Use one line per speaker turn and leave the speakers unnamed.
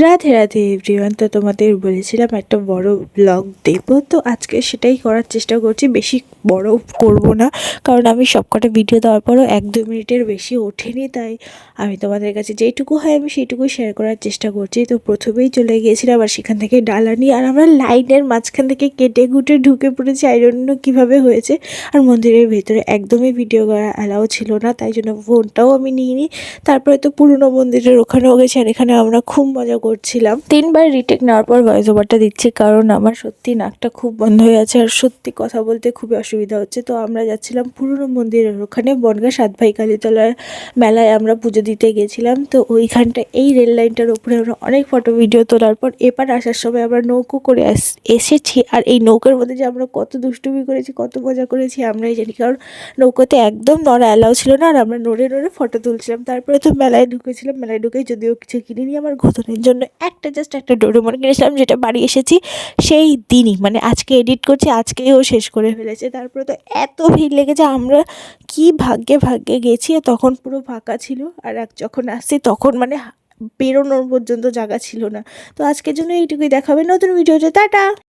Radhe Radhe everyone তো তোমাদের বলেছিলাম একটা বড় ব্লগ দেব, তো আজকে সেটাই করার চেষ্টা করছি। বেশি বড় করব না, কারণ আমি সবকটা ভিডিও দেওয়ার পরও এক দু মিনিটের বেশি ওঠেনি, তাই আমি তোমাদের কাছে যেইটুকু হয় আমি সেইটুকুই শেয়ার করার চেষ্টা করছি। তো প্রথমেই চলে গিয়েছিলাম আর সেখান থেকে ডালা নিয়ে আর আমরা লাইনের মাঝখান থেকে কেটে কুটে ঢুকে পড়েছি। আইরন্য কীভাবে হয়েছে, আর মন্দিরের ভেতরে একদমই ভিডিও করা অ্যালাও ছিল না, তাই জন্য ফোনটাও আমি নিইনি। তারপরে তো পুরনো মন্দিরের ওখানেও গেছি, আর এখানে আমরা খুব মজা করছিলাম। তিনবার রিটেক নেওয়ার পর ভয়েস ওভারটা দিচ্ছি, কারণ আমার সত্যি নাকটা খুব বন্ধ হয়ে আছে আর সত্যি কথা বলতে খুবই অসুবিধা হচ্ছে। তো আমরা যাচ্ছিলাম পুরনো মন্দিরের ওখানে, বনগা সাত ভাই কালীতলার মেলায় আমরা পুজো দিতে গেছিলাম। তো ওইখানটা, এই রেল লাইনটার উপরে আমরা অনেক ফটো ভিডিও তোলার পর এপার আসার সময় আমরা নৌকো করে এসেছি। আর এই নৌকার মধ্যে যে আমরা কত দুষ্টুমি করেছি, কত মজা করেছি, আমরাই জানি। কারণ নৌকোতে একদম নড়া অ্যালাউ ছিল না, আর আমরা নড়ে নড়ে ফটো তুলছিলাম। তারপরে তো মেলায় ঢুকেছিলাম, মেলায় ঢুকেই যদিও কিছু কিনিনি, আমার ঘোতনের জন্য। একটা জাস্ট একটা ডোরেমন কিনেছিলাম, যেটা বাড়ি এসেছি সেই দিনই। মানে আজকে এডিট করছি আজকেই ও শেষ করে ফেলেছে। তারপরে তো এত ভিড় লেগেছে, আমরা কি ভাগ্যে ভাগ্যে গেছি, তখন পুরো ফাঁকা ছিল। আর এক যখন আসছি, তখন মানে বেরোনোর পর্যন্ত জায়গা ছিল না। তো আজকের জন্য এইটুকুই দেখাবে নতুন ভিডিওতে টাটা!